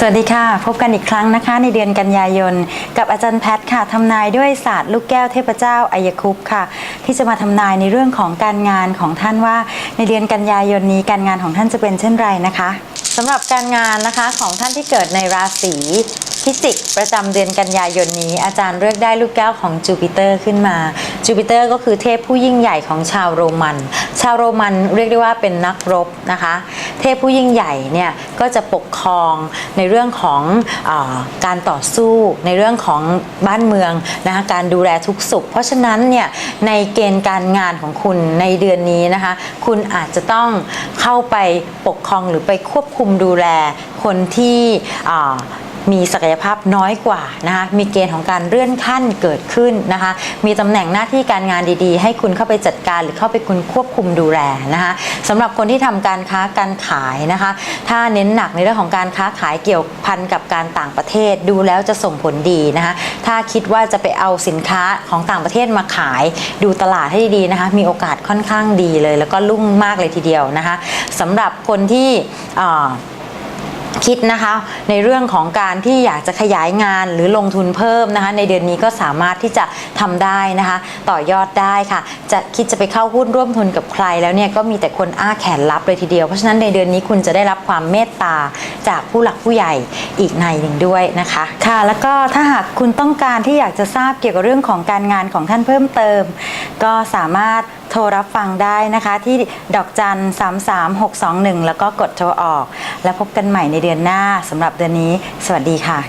สวัสดีค่ะ พบกันอีกครั้งนะคะ ในเดือนกันยายน กับอาจารย์แพทย์ค่ะทำนายด้วยศาสตร์ลูกแก้วเทพเจ้าอายคุปค่ะ ที่จะมาทำนายในเรื่องของการงานของท่านว่า ในเดือนกันยายนนี้การงานของท่านจะเป็นเช่นไรนะคะสำหรับการงานนะคะของท่านที่เกิดในราศี พิจิกประจำเดือนกันยายนนี้ อาจารย์เลือกได้ลูกแก้วของจูปิเตอร์ขึ้นมา จูปิเตอร์ก็คือเทพผู้ยิ่งใหญ่ของชาวโรมัน ชาวโรมันเรียกได้ว่าเป็นนักรบนะคะ เทพผู้ยิ่งใหญ่เนี่ยก็จะปกครองในเรื่องของอการต่อสู้ในเรื่องของบ้านเมืองนะคะการดูแลทุกสุข เพราะฉะนั้นเนี่ยในเกณฑ์การงานของคุณในเดือนนี้นะคะ คุณอาจจะต้องเข้าไปปกครองหรือไปควบคุมดูแลคนที่ มีศักยภาพน้อยกว่านะคะมีเกณฑ์ของการเลื่อนขั้นเกิดขึ้นนะคะมีตำแหน่งหน้าที่การงานดีๆ ให้คุณเข้าไปจัดการหรือเข้าไปคุณควบคุมดูแลนะคะสำหรับคนที่ทำการค้าการขายนะคะ ถ้าเน้นหนักในเรื่องของการค้าขายเกี่ยวพันกับการต่างประเทศดูแล้วจะส่งผลดีนะคะถ้าคิดว่าจะไปเอาสินค้าของต่างประเทศมาขาย ดูตลาดให้ดีๆนะคะ มีโอกาสค่อนข้างดีเลย แล้วก็รุ่งมากเลยทีเดียวนะคะสำหรับคนที่อ่า คิดนะคะในเรื่องของการที่อยากจะขยายงานหรือลงทุนเพิ่มนะคะ ในเดือนนี้ก็สามารถที่จะทำได้นะคะ ต่อยอดได้ค่ะ จะคิดจะไปเข้าหุ้นร่วมทุนกับใครแล้วเนี่ยก็มีแต่คนอ้าแขนรับเลยทีเดียว เพราะฉะนั้นในเดือนนี้คุณจะได้รับความเมตตาจากผู้หลักผู้ใหญ่อีกในหนึ่งด้วยนะคะค่ะ แล้วก็ถ้าหากคุณต้องการที่อยากจะทราบเกี่ยวกับเรื่องของการงานของท่านเพิ่มเติม ก็สามารถ โทรรับฟังได้นะคะที่ดอกจัน 33621 แล้วก็กดโทรออก แล้วพบกันใหม่ในเดือนหน้าสำหรับเดือนนี้ สวัสดีค่ะ